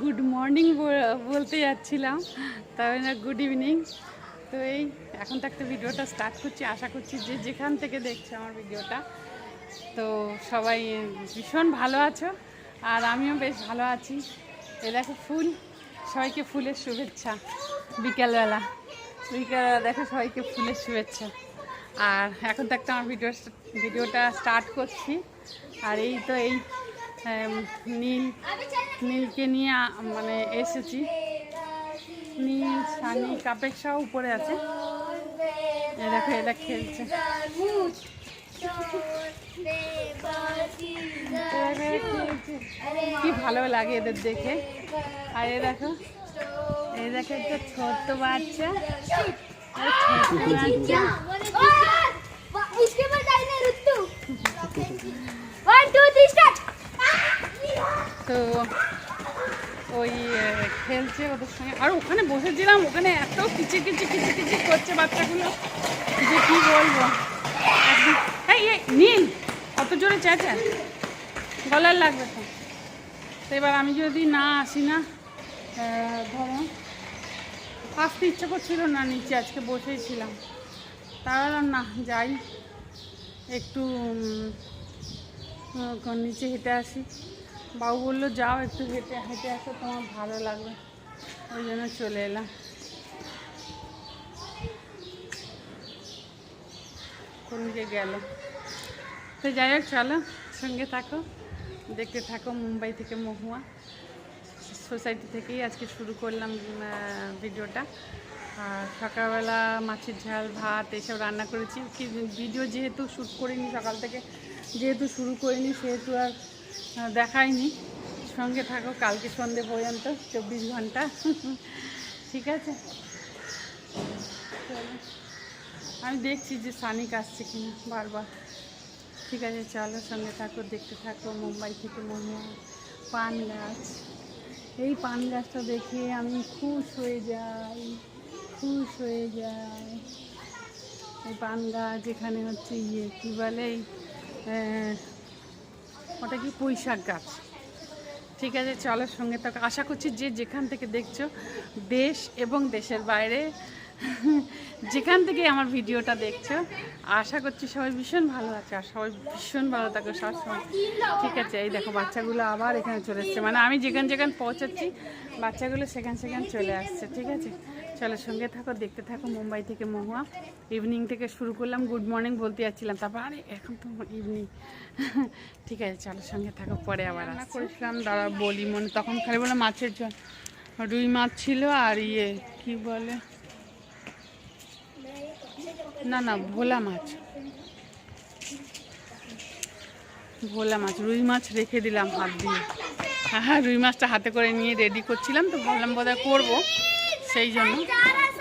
Good morning বলতে যাচ্ছিলাম, তবে না গুড ইভিনিং তো এই এখন তো একটা ভিডিওটা স্টার্ট করছি, আশা করছি যে যেখান থেকে দেখছে আমার ভিডিওটা তো সবাই ভীষণ ভালো আছো, আর আমিও বেশ ভালো আছি। এ দেখো ফুল, সবাইকে ফুলের শুভেচ্ছা। বিকেলবেলা। বিকেলবেলা দেখো সবাইকে ফুলের শুভেচ্ছা। আর এখন তো একটা আমার ভিডিও ভিডিওটা স্টার্ট করছি। আর এই তো এই নীল নীলকে নিয়ে আ- মানে এসেছি। নীল সানি কাপের সব উপরে আছে। এ দেখো এরা খেলছে। কি ভালো লাগে এদের দেখে। আর এ দেখো এই দেখো একটা ছোট্ট বাচ্চা। ছোট্ট বাচ্চা। তো ওই খেলছে ওদের সঙ্গে। আর ওখানে বসেছিলাম, ওখানে এত কিচি কিচি কিচি কিচি করছে বাচ্চাগুলো যে কি বলব। একদম এই নীল অত জোরে চেঁচা গলার লাগবে তো। এবার আমি যদি না আসি না ধরো, আসতে ইচ্ছে করছিল না, নিচে আজকে বসেই ছিলাম তাহলে না, যাই। একটু নিচে হেঁটে আসি। বাবু বলল, যাও একটু হেঁটে হেঁটে আসো, তোমার ভালো লাগবে। ওই জন্য চলে এলাম। কোন দিকে গেল? তো যাই হোক, চলো, সঙ্গে থাকো, দেখতে থাকো মুম্বাই থেকে মহুয়া। সোসাইটি থেকেই আজকে শুরু করলাম ভিডিওটা। আর সকালবেলা মাছের ঝাল, ভাত এসব রান্না করেছি। ভিডিও যেহেতু শ্যুট করিনি সকাল থেকে, যেহেতু শুরু করিনি, সেহেতু আর দেখাইনি। সঙ্গে থাকো, কালকে সন্ধে পর্যন্ত, চব্বিশ ঘণ্টা। ঠিক আছে? আমি দেখছি যে সানিক আসছে কিনা, বারবার। ঠিক আছে, চলো, সঙ্গে থাকো, দেখতে থাকো, মুম্বাই থেকে মোমো পান গাছ। এই পান গাছটা দেখে আমি খুশ হয়ে যাই, খুশ হয়ে যাই। এই পান গাছ এখানে হচ্ছে ইয়ে কী বলে? ওটা কি পুঁই শাক গাছ। ঠিক আছে, চলো সঙ্গে থাকো। আশা করছি যে যেখান থেকে দেখছ, দেশ এবং দেশের বাইরে, যেখান থেকে আমার ভিডিওটা দেখছ, আশা করছি সবাই ভীষণ ভালো আছে, আর সবাই ভীষণ ভালো থাকো সবসময় ঠিক আছে, এই দেখো, বাচ্চাগুলো আবার এখানে চলে এসছে। মানে আমি যেখান যেখান পৌঁছাচ্ছি, বাচ্চাগুলো সেখান সেখান চলে আসছে, ঠিক আছে? চলো সঙ্গে থাকো দেখতে থাকো মুম্বাই থেকে মহুয়া। ইভিনিং থেকে শুরু করলাম গুড মর্নিং বলতে যাচ্ছিলাম তারপর আরে এখন তো ইভিনিং ঠিক আছে চলো সঙ্গে থাকো পরে আবার রান্না করেছিলাম দাদা বলি মনে তখন খালি বলে মাছের ঝোল। রুই মাছ ছিল আর ইয়ে কি বলে? না না ভোলা মাছ। ভোলা মাছ রুই মাছ রেখে দিলাম হাত দিয়ে। হ্যাঁ রুই মাছটা হাতে করে নিয়ে রেডি করছিলাম তো ভাবলাম বোধহয় করব। সেই জন্য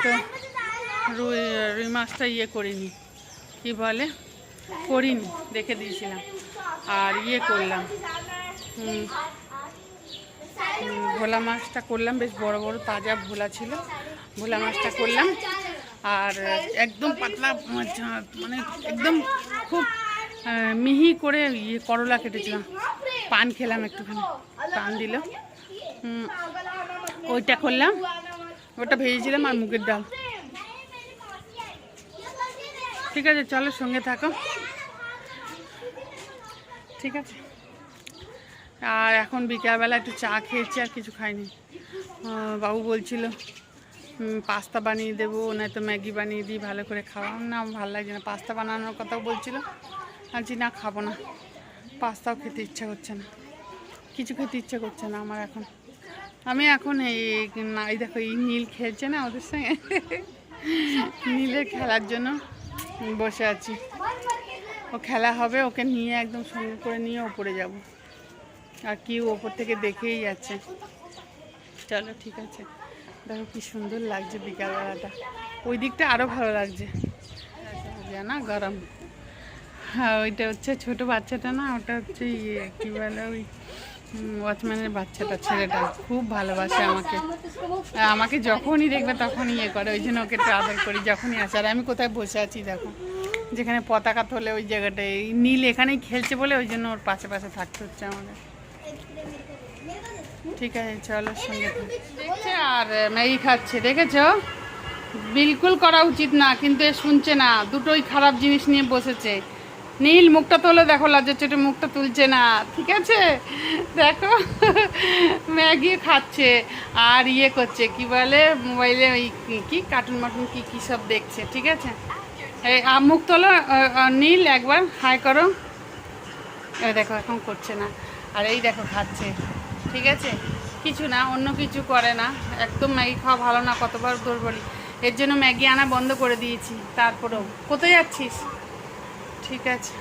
তো রুই রুই মাছটা ইয়ে করিনি। কি বলে? করিনি দেখে দিয়েছিলাম। আর ইয়ে করলাম। ভোলা মাছটা করলাম বেশ বড় বড় তাজা ভোলা ছিল। ভোলা মাছটা করলাম। আর একদম পাতলা মানে একদম খুব মিহি করে ইয়ে করলা কেটেছিলাম। পান খেলাম একটুখানি। পান দিল। ওইটা করলাম। ওটা ভেজেছিলাম আর মুগের ডাল। ঠিক আছে, চলো সঙ্গে থাকো। ঠিক আছে। আর এখন বিকালবেলা একটু চা খেয়েছি, আর কিছু খাইনি। বাবু বলছিল পাস্তা বানিয়ে দেবো নয়তো ম্যাগি বানিয়ে দিই, ভালো করে খাওয়া। না, ভালো লাগছে না। পাস্তা বানানোর কথাও বলছিল। বলছি, না, খাব না। পাস্তাও খেতে ইচ্ছা করছে না। কিছু খেতে ইচ্ছা করছে না আমার এখন। আমি এখন এই দেখো, এই নীল খেলছে না ওদের সঙ্গে? নীলের খেলার জন্য বসে আছি। ও খেলা হবে, ওকে নিয়ে একদম সঙ্গে করে নিয়ে ওপরে যাব। আর কি ওপর থেকে দেখেই যাচ্ছে। চলো, ঠিক আছে। দেখো কি সুন্দর লাগছে বিকালবেলাটা। ওই দিকটা আরও ভালো লাগছে। না গরম। হ্যাঁ ওইটা হচ্ছে ছোট বাচ্চাটা না, ওটা হচ্ছে ইয়ে কী বলে ওই ওয়াচম্যানের বাচ্চাটা, ছেলেটা খুব ভালোবাসে আমাকে। আমাকে যখনই দেখবে তখনই ইয়ে করে, ওই জন্য ওকে একটু আদর করি, যখনই আসে। আর আমি কোথায় বসে আছি, দেখো। যেখানে পতাকা তোলে, ওই জায়গাটায় নীল এখানেই খেলছে বলে ওই জন্য ওর পাশে পাশে থাকতে হচ্ছে আমাদের। ঠিক আছে, চলো, সঙ্গে। দেখছে আর ম্যাগি খাচ্ছে, দেখেছ? বিলকুল করা উচিত না, কিন্তু এ শুনছে না, দুটোই খারাপ জিনিস নিয়ে বসেছে। নীল মুখটা তোলে, দেখো লজ্জা চোটে মুখটা তুলছে না, ঠিক আছে? দেখো, ম্যাগি খাচ্ছে আর ইয়ে করছে, কি বলে, মোবাইলে ওই কি- কার্টুন মাটুন কি, কী সব দেখছে, ঠিক আছে? এই মুখ তোলো নীল একবার, হাই করো। দেখো, এখন করছে না। আর এই দেখো, খাচ্ছে, ঠিক আছে? কিছু না, অন্য কিছু করে না। একদম ম্যাগি খাওয়া ভালো না, কতবার তোর বলি। এর জন্য ম্যাগি আনা বন্ধ করে দিয়েছি, তারপরেও। কোথায় যাচ্ছিস? ঠিক আছে।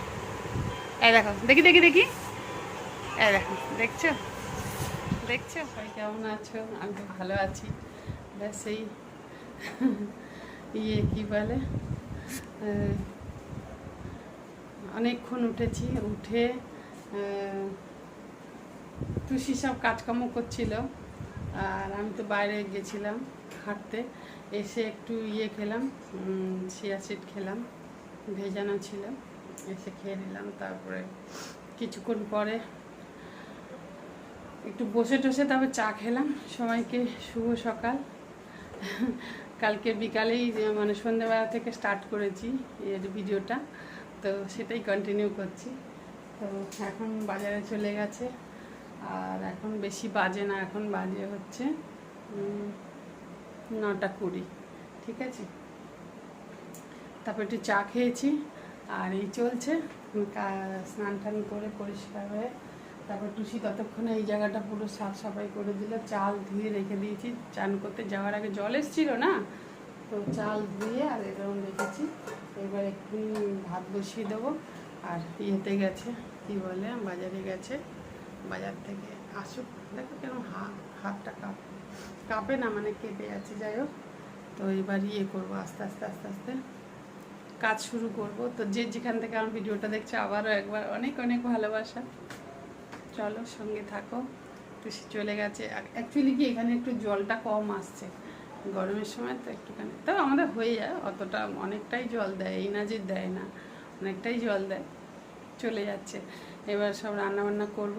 এই দেখো, দেখি দেখি দেখি। এই দেখো, দেখছ? দেখছ? কেমন আছো? আমি তো ভালো আছি। ব্যাস এই ইয়ে কি বলে? অনেকক্ষণ উঠেছি। উঠে টুসি সব কাজকর্ম করছিল। আর আমি তো বাইরে গেছিলাম হাঁটতে। এসে একটু ইয়ে খেলাম চিয়া সিড খেলাম। ভেজানো ছিল। এসে খেয়ে নিলাম, তারপরে কিছুক্ষণ পরে একটু বসে টসে তারপর চা খেলাম। সবাইকে শুভ সকাল। কালকে বিকালেই মানে সন্ধ্যেবেলা থেকে স্টার্ট করেছি এর ভিডিওটা, তো সেটাই কন্টিনিউ করছি। তো এখন বাজারে চলে গেছে, আর এখন বেশি বাজে না, এখন বাজে হচ্ছে নটা কুড়ি, ঠিক আছে? তারপর একটু চা খেয়েছি আর এই চলছে। স্নান টান করে পরিষ্কার হয়ে তারপর টুসি ততক্ষণে এই জায়গাটা পুরো সাফ সাফাই করে দিল। চাল ধুয়ে রেখে দিয়েছি। চান করতে যাওয়ার আগে জল এসেছিল না? তো চাল ধুয়ে আর এরকম রেখেছি। এবার একটু ভাত বসিয়ে দেবো। আর ইয়েতে গেছে, কি বলে, বাজারে গেছে। বাজার থেকে আসুক। দেখো কেন হাত, হাতটা কাঁপে কাঁপে না মানে কেঁপে আছে। যাই হোক। তো এবার ইয়ে করব আস্তে আস্তে আস্তে আস্তে। কাজ শুরু করব। তো যে যেখান থেকে আমার ভিডিওটা দেখছে, আবারও একবার অনেক অনেক ভালোবাসা। চলো সঙ্গে থাকো। টুসি চলে গেছে। অ্যাকচুয়ালি কি এখানে একটু জলটা কম আসছে। গরমের সময় তো একটুখানি তবে আমাদের হয়ে যায়, অতটা অনেকটাই জল দেয়। এই না যে দেয় না, অনেকটাই জল দেয়। চলে যাচ্ছে। এবার সব রান্না বান্না করব।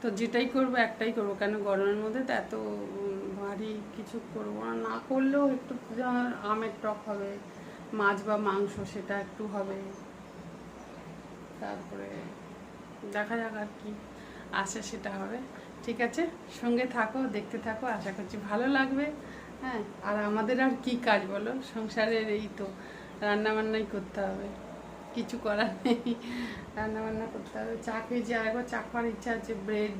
তো যেটাই করব একটাই করব। কেন গরমের মধ্যে তো এত ভারী কিছু করব না। না করলেও একটু আমের টক হবে। মাছ বা মাংস সেটা একটু হবে। তারপরে দেখা যাক আর কি আসে সেটা হবে। ঠিক আছে? সঙ্গে থাকো, দেখতে থাকো, আশা করছি ভালো লাগবে। হ্যাঁ আর আমাদের আর কি কাজ বলো? সংসারের এই তো রান্নাবান্নাই করতে হবে। কিছু করার নেই। রান্নাবান্না করতে হবে। চা খেয়েছি আর একবার চা খাওয়ার ইচ্ছা আছে, ব্রেড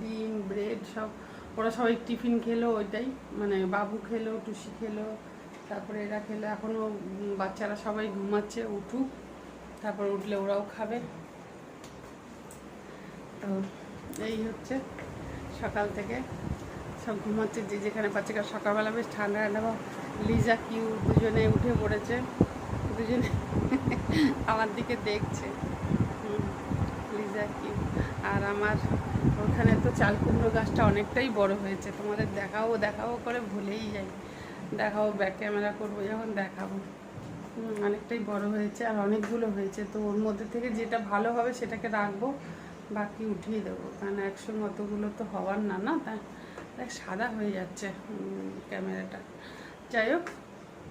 ডিম, ব্রেড সব, ওরা সবাই টিফিন খেলো ওইটাই। মানে বাবু খেলো, টুসি খেলো তারপরে এরা খেলে এখনও বাচ্চারা সবাই ঘুমাচ্ছে, উঠুক, তারপর উঠলে ওরাও খাবে। তো এই হচ্ছে সকাল থেকে। সব ঘুমাচ্ছে, যে যেখানে পাচ্ছে, কারণ সকালবেলা বেশ ঠান্ডা ঠান্ডা লিজা কিউ দুজনে উঠে পড়েছে। দুজনে আমার দিকে দেখছে। লিজা কিউ। আর আমার ওখানে তো চাল কুমড়ো গাছটা অনেকটাই বড় হয়েছে। তোমাদের দেখাবো দেখাও করে ভুলেই যাই। দেখাবো ব্যাক ক্যামেরা করব, যখন দেখাবো। অনেকটাই বড় হয়েছে আর অনেকগুলো হয়েছে। তো ওর মধ্যে থেকে যেটা ভালো হবে সেটাকে রাখব, বাকি উঠিয়ে দেবো। কারণ একসঙ্গে অতগুলো তো হওয়ার না না? তাই দেখ, সাদা হয়ে যাচ্ছে ক্যামেরাটা যাই হোক,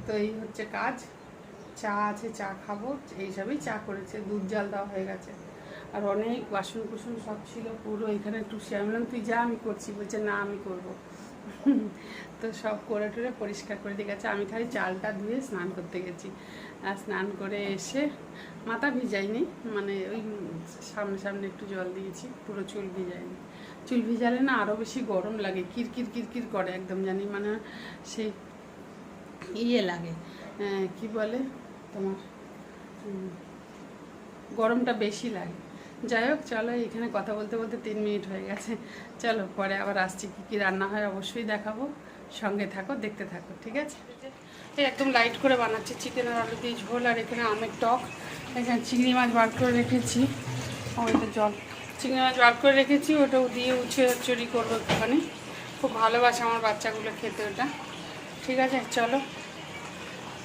তো এই হচ্ছে কাজ। চা আছে, চা খাব। এইসবই চা করেছে, দুধ জাল দেওয়া হয়ে গেছে। আর অনেক বাসন কুসন সব ছিল পুরো। এখানে একটু বললাম তুই যা আমি করছি। বলছে, না, আমি করব। তো সব করে টরে পরিষ্কার করে দিয়ে গেছে। আমি খালি চালটা ধুয়ে স্নান করতে গেছি। আর স্নান করে এসে মাথা ভিজাইনি মানে ওই সামনে সামনে একটু জল দিয়েছি, পুরো চুল ভিজাইনি। চুল ভিজালে না আরও বেশি গরম লাগে কিরকির কিরকির করে একদম জানি মানে সেই ইয়ে লাগে। কি বলে তোমার? গরমটা বেশি লাগে। যাই হোক, চলো এখানে কথা বলতে বলতে তিন মিনিট হয়ে গেছে। চলো, পরে আবার আসছি কী কী রান্না হয় অবশ্যই দেখাবো। সঙ্গে থাকো, দেখতে থাকো, ঠিক আছে? এই একদম লাইট করে বানাচ্ছি চিকেন আর আলু দিয়ে ঝোল আর এখানে আমের টক। এখানে চিংড়ি মাছ বার করে রেখেছি। ওইটা জল। চিংড়ি মাছ বার করে রেখেছি ওটাও দিয়ে উচ্ছে চুরি করব একটুখানি। খুব ভালোবাসে আমার বাচ্চাগুলো খেতে ওটা। ঠিক আছে, চলো।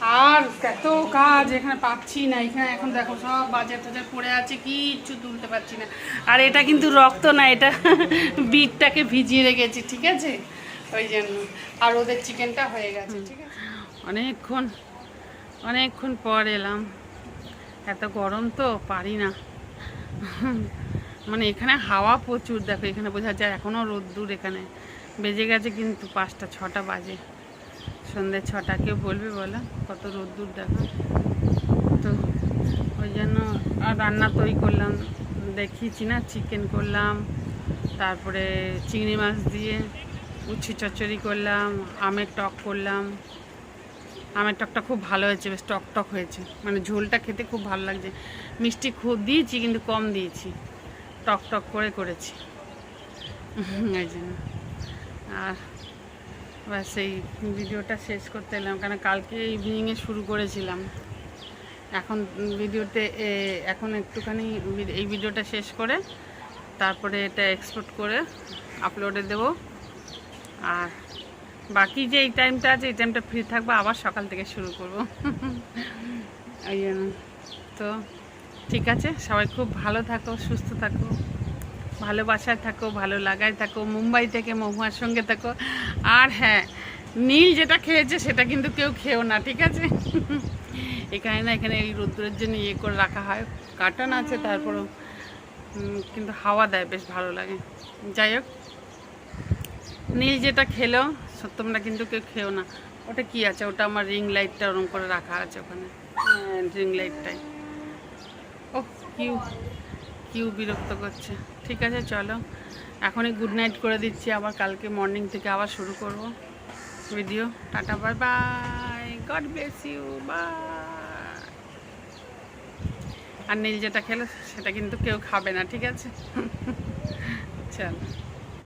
আর এত কাজ এখানে পাচ্ছি না, এখানে এখন দেখো সব বাজার টাজার পড়ে আছে, কিচ্ছু তুলতে পারছি না। আর এটা কিন্তু রক্ত না, এটা বিটটাকে ভিজিয়ে রেখেছি, ঠিক আছে? ওই জন্য। আর ওদের চিকেনটা হয়ে গেছে, ঠিক আছে? অনেকক্ষণ অনেকক্ষণ পর এলাম। এত গরম তো, পারি না। মানে এখানে হাওয়া প্রচুর, দেখো এখানে বোঝা যায় এখনও রোদ্দুর এখানে। বেজে গেছে কিন্তু পাঁচটা, ছটা বাজে। সন্ধ্যে ছটা কেউ বলবে বলো, কত রোদ্দুর দেখো। তো ওই জন্য আর রান্না তৈরি করলাম দেখিয়েছি না চিকেন করলাম, তারপরে চিংড়ি মাছ দিয়ে উচ্ছি চচ্চড়ি করলাম, আমের টক করলাম। আমের টকটা খুব ভালো হয়েছে, বেশ টক টক হয়েছে। মানে ঝোলটা খেতে খুব ভালো লাগছে। মিষ্টি খুব দিয়েছি, কিন্তু কম দিয়েছি। টক টক করে করেছি। ওই জন্য। আর ব্যাস এই ভিডিওটা শেষ করতে এলাম কারণ কালকে ইভিনিংয়ে শুরু করেছিলাম। এখন ভিডিওতে এখন একটুখানি এই ভিডিওটা শেষ করে, তারপরে এটা এক্সপোর্ট করে আপলোডে দেব। আর বাকি যে এই টাইমটা আছে, এই টাইমটা ফ্রি থাকব, আবার সকাল থেকে শুরু করব। জন্য। তো ঠিক আছে, সবাই খুব ভালো থাকো, সুস্থ থাকো। ভালোবাসায় থাকো ভালো লাগায় থাকো, মুম্বাই থেকে মহুয়ার সঙ্গে থাকো। আর হ্যাঁ নীল যেটা খেয়েছে সেটা কিন্তু কেউ খেও না, ঠিক আছে? এখানে না, এখানে এই রোদ্দুরের জন্য ইয়ে করে রাখা হয়। কার্টন আছে, তারপরেও কিন্তু হাওয়া দেয়, বেশ ভালো লাগে। যাই হোক, নীল যেটা খেলো তোমরা কিন্তু কেউ খেও না। ওটা কি আছে? ওটা আমার রিং লাইটটা ওরকম করে রাখা আছে ওখানে। রিং লাইটটাই ও কিউ। কিউ বিরক্ত করছে। ঠিক আছে, চলো। এখনই গুড নাইট করে দিচ্ছি। আবার কালকে মর্নিং থেকে আবার শুরু করব video tata bye bye God bless you bye আর নীল যেটা খেলে, সেটা কিন্তু কেউ খাবে না, ঠিক আছে? চলো।